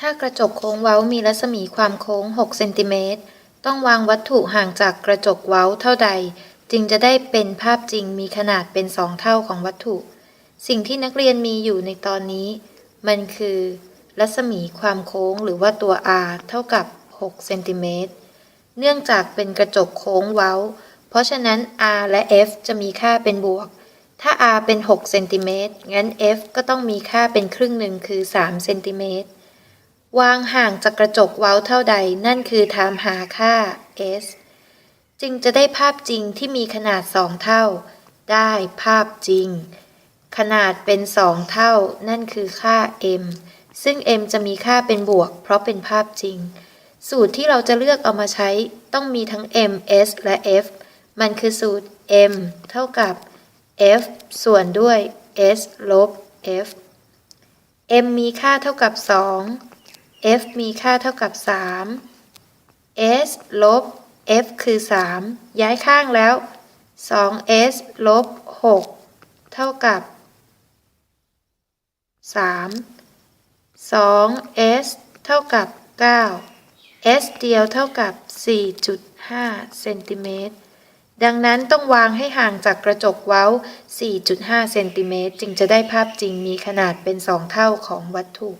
ถ้ากระจกโค้งเว้ามีรัศมีความโค้ง 6 เซนติเมตร ต้องวางวัตถุห่างจากกระจกเว้าเท่าใด จึงจะได้เป็นภาพจริงมีขนาดเป็น2เท่าของวัตถุ สิ่งที่นักเรียนมีอยู่ในตอนนี้ มันคือ รัศมีความโค้งหรือว่าตัว r เท่ากับ 6 เซนติเมตร เนื่องจากเป็นกระจกโค้งเว้า เพราะฉะนั้น r และ f จะมีค่าเป็นบวก ถ้า r เป็น 6 เซนติเมตร งั้น f ก็ต้องมีค่าเป็นครึ่งหนึ่งคือ 3 เซนติเมตร วางห่างจากกระจกเว้าเท่าใดนั่นคือถามหาค่า s จึงจะได้ภาพจริงที่มีขนาด2เท่า ได้ภาพจริง ขนาดเป็น2เท่า นั่นคือค่า m ซึ่ง m จะมีค่าเป็นบวก เพราะเป็นภาพจริง สูตรที่เราจะเลือกเอามาใช้ต้องมีทั้ง m s และ f มันคือสูตร m เท่ากับ f ส่วนด้วย s ลบ f m มีค่าเท่ากับ 2 f มีค่าเท่ากับ 3 s ลบ f คือ 3 ย้ายข้างแล้ว 2s ลบ 6 เท่ากับ 3 2s เท่ากับ 9 s เดียวเท่ากับ 4.5 เซนติเมตร ดังนั้นต้องวางให้ห่างจากกระจกเว้า 4.5 เซนติเมตรจึงจะได้ภาพจริงมีขนาดเป็น 2 เท่าของวัตถุ